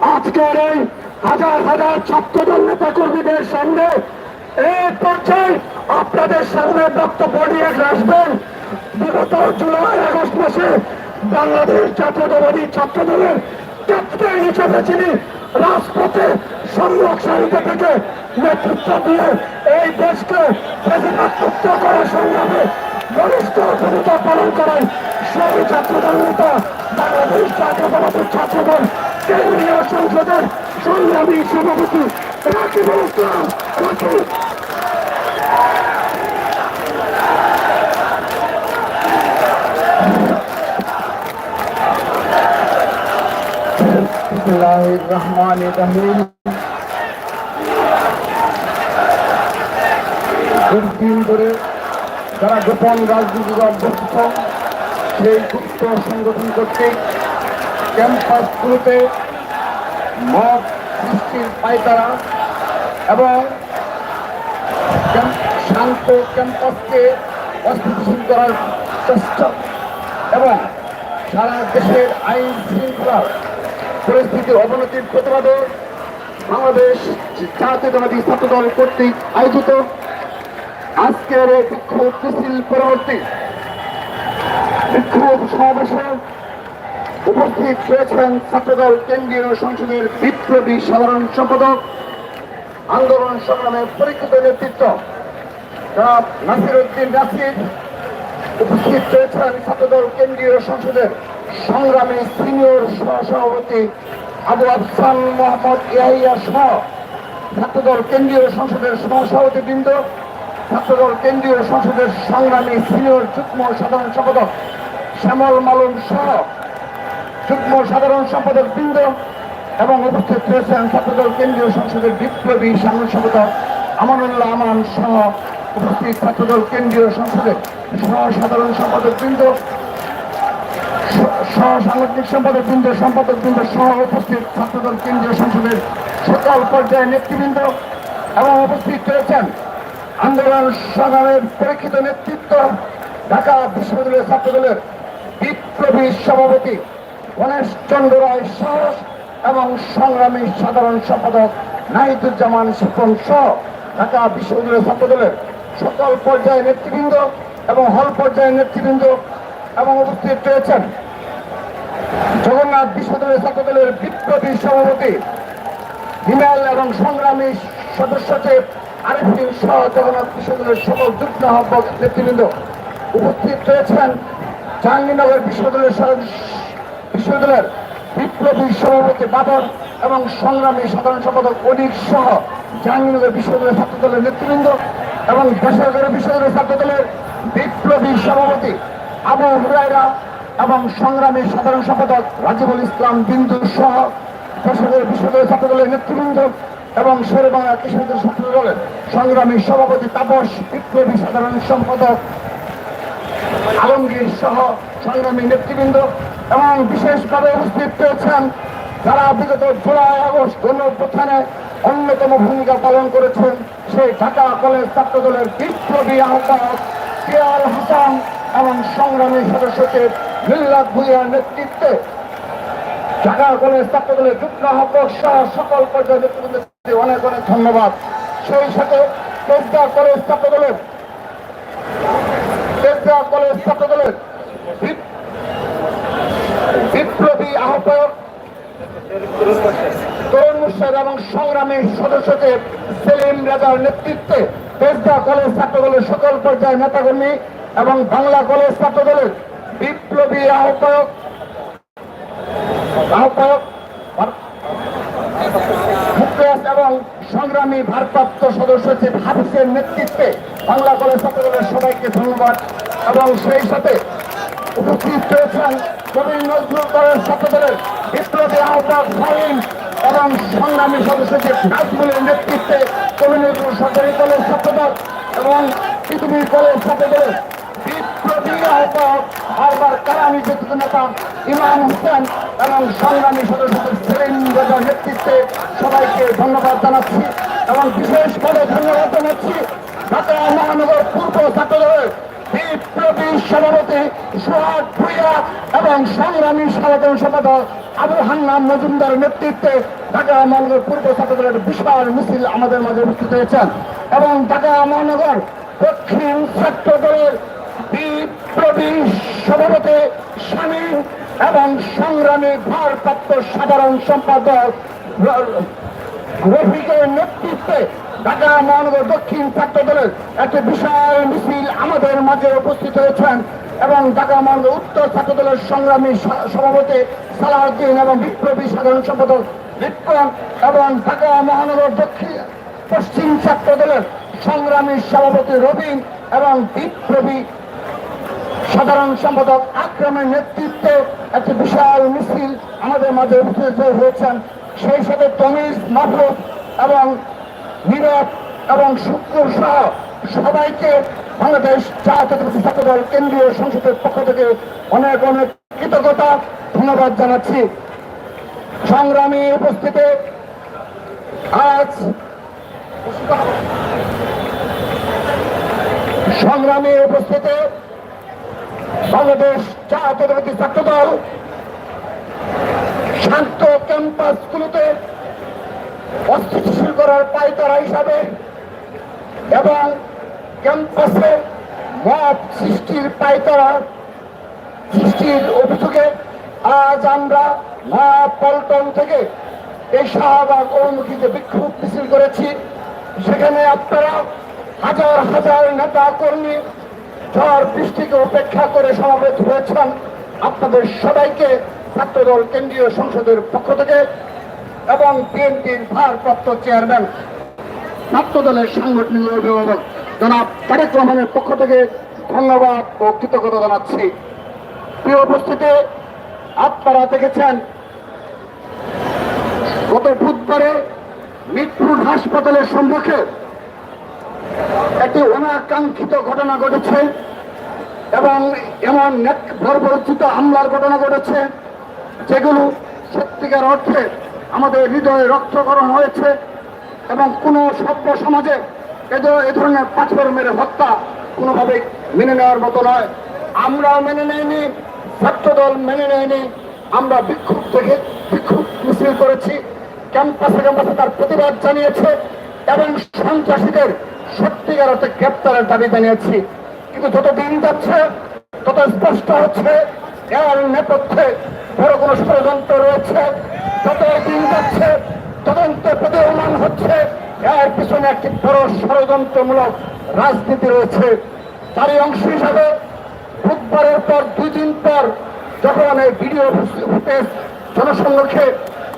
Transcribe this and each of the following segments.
আজকের এই হাজার হাজার ছাত্রদল নেতা কর্মীদের সামনে এই পর্যায়ে আপনাদের সামনে বক্তব্য নিয়ে আসবেন। বিগত জুলাই, আগস্ট মাসে বাংলাদেশ জাতীয়তাবাদী ছাত্রদলের ক্যাপ্টেন হিসেবে যিনি রাজপথে সম্মুখ সারিতে থেকে নেতৃত্ব দিয়ে এই দেশকে প্রেসিডেন্ট করার সংগ্রামে ঘনিষ্ঠ ভূমিকা পালন করেন সেই ছাত্রদল নেতা বাংলাদেশ জাতীয়তাবাদী ছাত্রদল কেন্দ্রীয় সংসদের সংগ্রামী সভাপতি রাকিবুল ইসলাম রাকিব রহমান রহিম দীর্ঘদিন ধরে যারা গোপন রাজনীতির অভ্যস্ত, সেই গুপ্ত সংগঠন কর্তৃক ক্যাম্পাসগুলোতে মত সৃষ্টির পায়তারা এবং শান্ত ক্যাম্পাসকে অস্থিতিশীল করার চেষ্টা এবং সারা দেশের আইন শৃঙ্খলা পরিস্থিতির অবনতির প্রতিবাদে বাংলাদেশ জাতীয়তাবাদী ছাত্রদল কর্তৃক আয়োজিত আজকের এই বিক্ষোভ মিছিল পরবর্তী বিক্ষোভ সমাবেশে উপস্থিত হয়েছেন ছাত্রদল কেন্দ্রীয় সংসদের বিপ্লবী সাধারণ সম্পাদক, আন্দোলন সংগ্রামের পরীক্ষিত নেতৃত্ব, জনাব নাসির উদ্দিন নাসির উপস্থিত রয়েছেন ছাত্রদল কেন্দ্রীয় সংসদের সংগ্রামী সিনিয়র সহসভাপতি আবু আফসান মোহাম্মদ ইয়াহিয়া সহ ছাত্রদল কেন্দ্রীয় সংসদের সহসভাপতি বৃন্দ ছাত্রদল কেন্দ্রীয় সংসদের সংগ্রামী সিনিয়র যুগ্ম সাধারণ সম্পাদক শ্যামল মালুম সহ যুগ্ম সাধারণ সম্পাদক বৃন্দ এবং উপস্থিত রয়েছেন ছাত্রদল কেন্দ্রীয় সংসদের বিপ্লবী সাধারণ সম্পাদক আমানুল্লাহ আমান সহ উপস্থিত ছাত্রদল কেন্দ্রীয় সংসদের সহ সাধারণ সম্পাদক বৃন্দ সহ সাংগঠনিক সম্পাদক বৃন্দ সম্পাদক বৃন্দ সহ উপস্থিত ছাত্রদল কেন্দ্রীয় সংসদের সকল পর্যায়ের নেতৃবৃন্দ এবং উপস্থিত রয়েছেন আন্দোলন সংগ্রামের পরীক্ষিত নেতৃত্ব, ঢাকা বিশ্ববিদ্যালয়ের ছাত্রদলের বিপ্লবী সভাপতি গণেশ চন্দ্র রায় সাহস এবং সংগ্রামী সাধারণ সম্পাদক নাহিদুজ্জামান শিপন সহ ঢাকা বিশ্ববিদ্যালয়ের ছাত্রদলের সকল পর্যায়ের নেতৃবৃন্দ এবং হল পর্যায়ে নেতৃবৃন্দ এবং উপস্থিত রয়েছেন জগন্নাথ বিশ্ববিদ্যালয়ের ছাত্রদলের বিপ্লবী সভাপতি হিমেল এবং সংগ্রামী সদস্যকে আরেকদিন সহ জগন্নাথ বিশ্ববিদ্যালয়ের সকল যুগ্ম নেতৃবৃন্দ উপস্থিত রয়েছেন। জাহাঙ্গীরনগর বিশ্ববিদ্যালয়ের বিশ্ববিদ্যালয়ের বিপ্লবী সভাপতি বাদর এবং সংগ্রামী সাধারণ সম্পাদক অনিক সহ জাহাঙ্গীরনগর বিশ্ববিদ্যালয়ের ছাত্রদলের নেতৃবৃন্দ এবং বেসরকারি বিশ্ববিদ্যালয়ের ছাত্রদলের বিপ্লবী সভাপতি আবু হুরাইরা এবং সংগ্রামী সাধারণ সম্পাদক রাজিবুল ইসলাম বিন্দু সহ বেসরকারি বিশ্ববিদ্যালয়ের ছাত্রদলের নেতৃবৃন্দ এবং শের বাংলা কৃষকদের ছাত্রদলের সংগ্রামী সভাপতি তাপস, বিপ্লবী সাধারণ সম্পাদক আলমগীর সহ সংগ্রামী নেতৃবৃন্দ এবং বিশেষভাবে উপস্থিত রয়েছেন যারা বিগত জুলাই, আগস্ট গণঅভ্যুত্থানে অন্যতম ভূমিকা পালন করেছেন, সেই ঢাকা কলেজ ছাত্রদলের বিপ্লবী আহ্বায়ক কেয়ার হাসান এবং সংগ্রামী সদস্যকে মিল্লাত ভুইয়ার নেতৃত্বে ঢাকা কলেজ ছাত্রদলের যুগ্ম আহ্বায়ক সহ সকল পর্যায়ের নেতৃবৃন্দকে অনেক অনেক ধন্যবাদ। সেই সাথে কলেজ ছাত্রদলের তেজগাঁ কলেজ ছাত্রদলের বিপ- বিপ্লবী আহ্বায়ক তরুণ মুর্শেদ এবং সংগ্রামী সদস্যকে সেলিম রাজার নেতৃত্বে তেজগাঁ কলেজ ছাত্রদলের সকল পর্যায়ের নেতাকর্মী এবং বাংলা কলেজ ছাত্রদলের বিপ্লবী মুকেশ এবং সংগ্রামী ভারপ্রাপ্ত সদস্য হাফিজের নেতৃত্বে বাংলা কলেজ ছাত্রদলের সবাইকে ধন্যবাদ এবং সেই সাথে উপস্থিত রয়েছেন কবি নজরুল কলেজ ছাত্রদলের বিপ্লবী আহ্বায়ক ফাহিম এবং সংগ্রামী সদস্য চিফ নাজমুলের নেতৃত্বে কবি নজরুল সরকারি কলেজ ছাত্রদল এবং পৃথিবীর কলেজ ছাত্রদলের বিপ্লবী আহ্বায়ক বারবার কারা নির্যাতিত নেতা ইমাম হোসেন এবং সংগ্রামী সদস্যদের সেলিম নেতৃত্বে সবাইকে ধন্যবাদ জানাচ্ছি এবং বিশেষভাবে ধন্যবাদ জানাচ্ছি ঢাকা মহানগর পূর্ব ছাত্রদলের বিপ্লবী সভাপতি সোহাগ ভুইয়া এবং সংগ্রামী সাধারণ সম্পাদক আবু হান্নাম মজুমদার নেতৃত্বে ঢাকা মহানগর পূর্ব ছাত্রদলের বিশাল মিছিল আমাদের মাঝে উপস্থিত হয়েছেন এবং ঢাকা মহানগর দক্ষিণ ছাত্র দলের বিপ্লবী সভাপতি স্বামী এবং সংগ্রামী ভারপ্রাপ্ত সাধারণ সম্পাদক রফিকের নেতৃত্বে ঢাকা মহানগর দক্ষিণ ছাত্র দলের একটি বিশাল মিছিল আমাদের মাঝে উপস্থিত হয়েছেন এবং ঢাকা মহানগর উত্তর ছাত্র দলের সংগ্রামী সভাপতি সালাউদ্দিন এবং বিপ্লবী সাধারণ সম্পাদক বিক্রম এবং ঢাকা মহানগর দক্ষিণ, পশ্চিম ছাত্র দলের সংগ্রামী সভাপতি রবিন এবং বিপ্লবী সাধারণ সম্পাদক আকরামের নেতৃত্বে একটি বিশাল মিছিল আমাদের মাঝে উপস্থিত হয়েছেন। সেই সাথে তমিজ মাহবুব এবং নীরব এবং শুক্র সহ সবাইকে বাংলাদেশ জাতীয়তাবাদী ছাত্র দল কেন্দ্রীয় সংসদের পক্ষ থেকে অনেক অনেক কৃতজ্ঞতা, ধন্যবাদ জানাচ্ছি। সংগ্রামী উপস্থিতি, আজ সংগ্রামী উপস্থিতি, বাংলাদেশ জাতীয়তাবাদী ছাত্র দল শান্ত ক্যাম্পাসগুলোতে অস্থিতিশীল করার পাইতারা হিসাবে এবং ক্যাম্পাসে মত সৃষ্টির পাইতারা সৃষ্টির অভিযোগে আজ আমরা নয়া পল্টন থেকে এই শাহবাগ অভিমুখীতে বিক্ষোভ মিছিল করেছি। সেখানে আপনারা হাজার হাজার নেতা কর্মী ঝড় বৃষ্টিকে উপেক্ষা করে সমাবেত হয়েছেন। আপনাদের সবাইকে ছাত্রদল কেন্দ্রীয় সংসদের পক্ষ থেকে এবং বিএনপির ভারপ্রাপ্ত চেয়ারম্যান ছাত্রদলের সাংগঠনিক অভিভাবক জনাব তারেক রহমানের পক্ষ থেকে ধন্যবাদ ও কৃতজ্ঞতা জানাচ্ছি। প্রিয় উপস্থিতি, আপনারা দেখেছেন, গত বুধবারে মিরপুর হাসপাতালের সম্মুখে একটি অনাকাঙ্ক্ষিত ঘটনা ঘটেছে এবং এমন বর্বরচিত হামলার ঘটনা ঘটেছে যেগুলো সত্যিকার অর্থে আমাদের হৃদয়ে রক্তকরণ হয়েছে এবং কোনো সভ্য সমাজে এ ধরনের পাথর মেরে হত্যা কোনোভাবে মেনে নেওয়ার মতো নয়। আমরাও মেনে নেয়নি ছাত্রদল মেনে নেয়নি। আমরা বিক্ষোভ থেকে বিক্ষোভ মিছিল করেছি। ক্যাম্পাসে ক্যাম্পাসে তার প্রতিবাদ জানিয়েছে এবং সন্ত্রাসীদের সত্যিকার অর্থে গ্রেপ্তারের দাবি জানিয়েছি। কিন্তু যত দিন যাচ্ছে, তত স্পষ্ট হচ্ছে, এর নেপথ্যে বড় কোনো ষড়যন্ত্র রয়েছে। যত দিন যাচ্ছে, তদন্ত প্রতীয়মান হচ্ছে। এর পিছনে একটি বড় ষড়যন্ত্রমূলক রাজনীতি রয়েছে। তারই অংশ হিসাবে বুধবারের পর দুই দিন পর যখন এই ভিডিও ফুটেজ জনসম্মুখে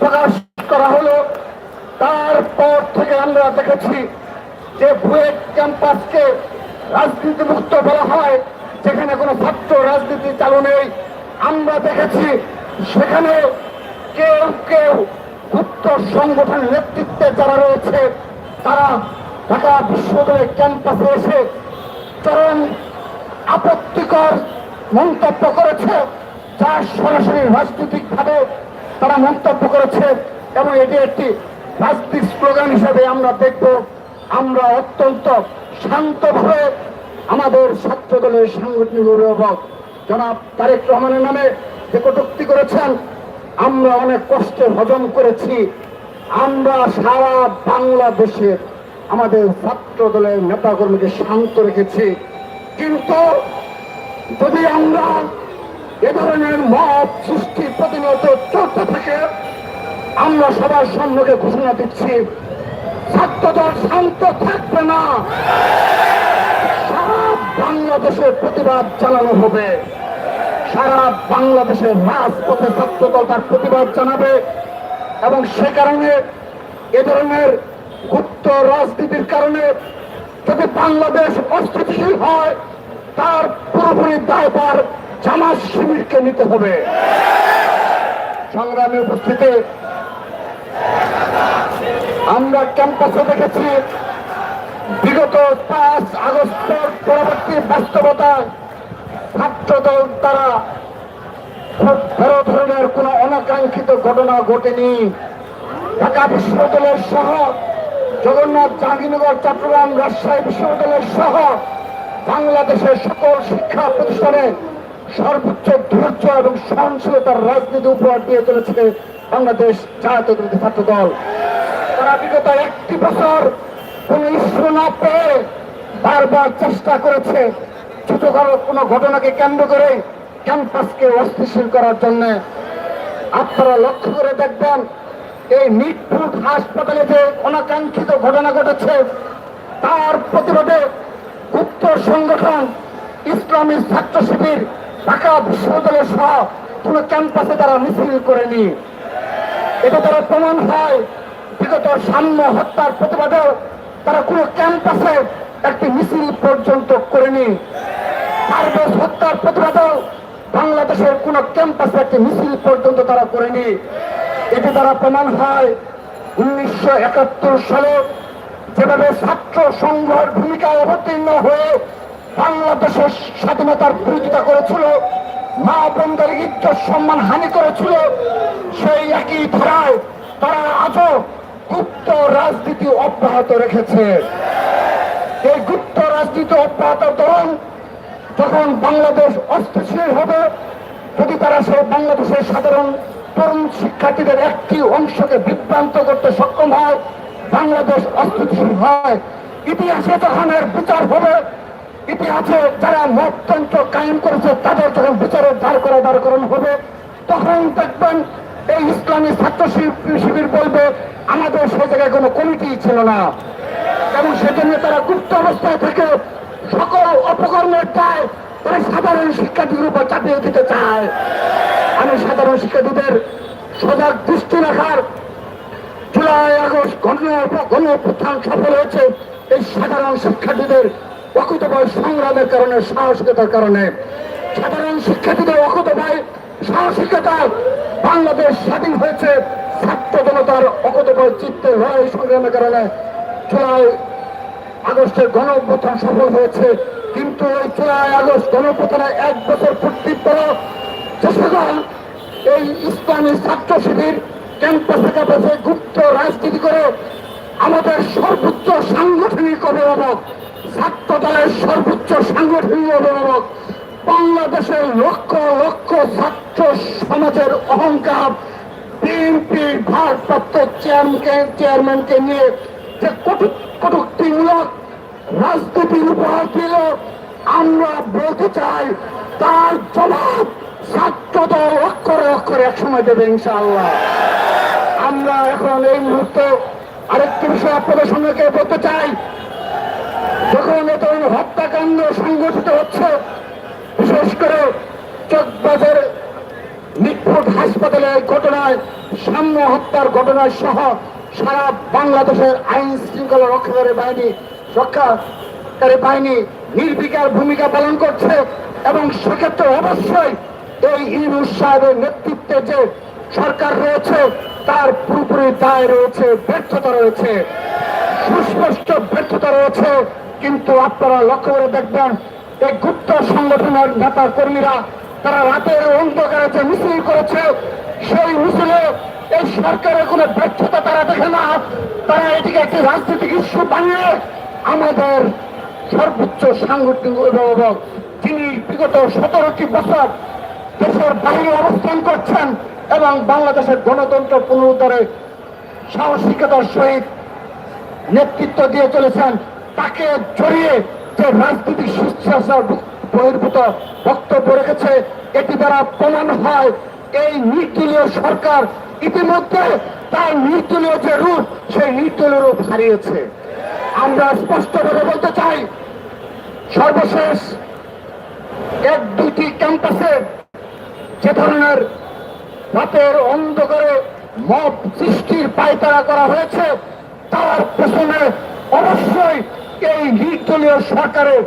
প্রকাশ করা হলো, তারপর থেকে আমরা দেখেছি যে বুয়েট ক্যাম্পাসকে রাজনীতি মুক্ত বলা হয়, যেখানে কোনো ছাত্র রাজনীতি চালু নেই। আমরা দেখেছি সেখানে কেউ কেউ গুপ্ত সংগঠনের নেতৃত্বে যারা রয়েছে, তারা ঢাকা বিশ্ববিদ্যালয়ের ক্যাম্পাসে এসে চরম আপত্তিকর মন্তব্য করেছে, যা সরাসরি রাজনৈতিকভাবে তারা মন্তব্য করেছে এবং এটি একটি রাজনৈতিক স্লোগান হিসাবে আমরা দেখব। আমরা অত্যন্ত শান্তভাবে আমাদের ছাত্র দলের সাংগঠনিক অভিভাবক জনাব তারেক রহমানের নামে যে কটুক্তি করেছেন আমরা অনেক কষ্টে হজম করেছি। আমরা সারা বাংলাদেশে আমাদের ছাত্র দলের নেতাকর্মীকে শান্ত রেখেছি। কিন্তু যদি আমরা এ ধরনের মত সৃষ্টি প্রতিনিয়ত চলতে থাকে, আমরা সবার সম্মুখে ঘোষণা দিচ্ছি, ছাত্রদল শান্ত থাকবে না। সারা বাংলাদেশে প্রতিবাদ চালানো হবে। সারা বাংলাদেশের রাজপথে ছাত্রদল তার প্রতিবাদ জানাবে এবং সে কারণে এ ধরনের গুপ্ত রাজনীতির কারণে যদি বাংলাদেশ অস্থিতিশীল হয়, তার পুরোপুরি দায়ভার জামাত শিবিরকে নিতে হবে। সংগ্রামী উপস্থিতি, আমরা ক্যাম্পাসে দেখেছি বিগত পাঁচ আগস্টের পরবর্তী বাস্তবতা ছাত্রদল দ্বারা খুব বড় ধরনের কোনো অনাকাঙ্ক্ষিত ঘটনা ঘটেনি। ঢাকা বিশ্ববিদ্যালয়ের সহ জগন্নাথ জাহাঙ্গীরনগর, চট্টগ্রাম রাজশাহী বিশ্ববিদ্যালয়ের সহ বাংলাদেশের সকল শিক্ষা প্রতিষ্ঠানে সর্বোচ্চ ধৈর্য এবং সহনশীলতার রাজনীতি উপহার দিয়ে চলেছে বাংলাদেশ জাতীয়তাবাদী ছাত্র দল তারা বিগত একটি বছর কোন ইস্যু না পেয়ে বারবার চেষ্টা করেছে ছোটখাটো কোনো ঘটনাকে কেন্দ্র করে ক্যাম্পাসকে অস্থিতিশীল করার জন্য আপনারা লক্ষ্য করে দেখবেন, এই মিটফুট হাসপাতালে যে অনাকাঙ্ক্ষিত ঘটনা ঘটেছে, তার প্রতিবাদে গুপ্ত সংগঠন, ইসলামী ছাত্র শিবির, ঢাকা বিশ্ববিদ্যালয় সহ কোন ক্যাম্পাসে তারা মিছিল করেনি। এটা তারা প্রমাণ হয়, বিগত সাম্য হত্যার প্রতিবাদে তারা কোনো ক্যাম্পাসে একটি মিছিল পর্যন্ত করেনি পারভেজ হত্যার প্রতিবাদেও বাংলাদেশের কোন ক্যাম্পাসে একটি মিছিল পর্যন্ত তারা করেনি এটি তারা প্রমাণ হয়, উনিশশো একাত্তর সালে যেভাবে ছাত্র সংঘের ভূমিকায় অবতীর্ণ হয়ে বাংলাদেশের স্বাধীনতার বিরোধিতা করেছিল, মা বোনদের ইজ্জত সম্মান হানি করেছিল, সেই একই ধারায় তারা আজও গুপ্ত রাজনীতি অব্যাহত রেখেছে। এই গুপ্ত রাজনীতি অব্যাহত দরুন যখন বাংলাদেশ অস্থিতিশীল হবে, যদি তারা সেই বাংলাদেশের সাধারণ তরুণ শিক্ষার্থীদের একটি অংশকে বিভ্রান্ত করতে সক্ষম হয়, বাংলাদেশ অস্থিতিশীল হয়। ইতিহাসে তখন এর বিচার হবে, ইতিহাসে যারা মততন্ত্র কায়েম করেছে, তাদের যখন বিচারের দাঁড় করা দাঁড় করানো হবে, তখন দেখবেন এই ইসলামী ছাত্র শিবির বলবে, আমাদের সে জায়গায় কোনো কমিটি ছিল না। এবং সেজন্য তারা গুপ্ত অবস্থায় থেকে সকল অপকর্মের দায় তারা সাধারণ শিক্ষার্থীদের উপর চাপিয়ে দিতে চায়। আমি সাধারণ শিক্ষার্থীদের সজাগ দৃষ্টি রাখার জুলাই, আগস্ট গণ গণ অভ্যুত্থান সফল হয়েছে। এই সাধারণ শিক্ষার্থীদের অকুতভয় সংগ্রামের কারণে, সাহসিকতার কারণে, সাধারণ শিক্ষার্থীদের অকুতভয় সাহসিকতায় বাংলাদেশ স্বাধীন হয়েছে। ছাত্র জনতার অকুতভয় চিত্তে লড়াই সংগ্রামের কারণে আগস্টের গণ সফল হয়েছে, কিন্তু এই জুলাই আগস্ট গণ এক বছর পূর্তির পর এই ইসলামী ছাত্র শিবির ক্যাম্পাসে ক্যাম্পাসে গুপ্ত রাজনীতি করে আমাদের সর্বোচ্চ সাংগঠনিক অভিভাবক, ছাত্র দলের সর্বোচ্চ সাংগঠনিক অভিভাবক, বাংলাদেশের লক্ষ লক্ষ ছাত্র সমাজের অহংকার, বিএনপির ভারপ্রাপ্ত চেয়ারম্যানকে নিয়ে যে কটু কটুক্তিমূলক রাজনীতির উপহার দিল, আমরা বলতে চাই তার জবাব ছাত্রদল অক্ষরে অক্ষরে একসময় দেবে ইনশাআল্লাহ। আমরা এখন এই মুহূর্তে আরেকটি বিষয় আপনাদের সঙ্গে বলতে চাই। যখন এ ধরনের হত্যাকাণ্ড সংগঠিত হচ্ছে। বিশেষ করে চকবাজার মিটফুট হাসপাতালে ঘটনায় সাম্য হত্যার ঘটনায় সহ সারা বাংলাদেশের আইন শৃঙ্খলা রক্ষাকারী বাহিনী রক্ষাকারী বাহিনী নির্বিকার ভূমিকা পালন করছে এবং সেক্ষেত্রে অবশ্যই এই ইউনুস সাহেবের নেতৃত্বে যে সরকার রয়েছে, তার পুরোপুরি দায় রয়েছে, ব্যর্থতা রয়েছে। সুস্পষ্ট ব্যর্থতা রয়েছে, কিন্তু আপনারা লক্ষ্য করে দেখবেন, এই গুপ্ত সংগঠনের নেতা কর্মীরা তারা রাতের অন্ধকারে যে মিছিল করেছে, সেই মিছিলে এই সরকারের কোনো ব্যর্থতা তারা দেখে না। তারা এটিকে একটি রাজনৈতিক ইস্যু বানিয়ে আমাদের সর্বোচ্চ সাংগঠনিক অভিভাবক, যিনি বিগত সতেরোটি বছর দেশের বাইরে অবস্থান করছেন এবং বাংলাদেশের গণতন্ত্র পুনরুদ্ধারে সাহসিকতার সহিত নেতৃত্ব দিয়ে চলেছেন, তাকে জড়িয়ে যে রাজনৈতিক শিষ্টাচার বহির্ভূত বক্তব্য রেখেছে, এটি দ্বারা প্রমাণ হয় এই নির্দলীয় সরকার ইতিমধ্যে তার নির্দলীয় যে রূপ, সেই নির্দলীয় রূপ হারিয়েছে। আমরা স্পষ্টভাবে বলতে চাই, সর্বশেষ এক দুইটি ক্যাম্পাসে যে ধরনের রাতের অন্ধকারে মব সৃষ্টির পায়তারা করা হয়েছে, তার পেছনে অবশ্যই এই নির্দলীয় সরকারের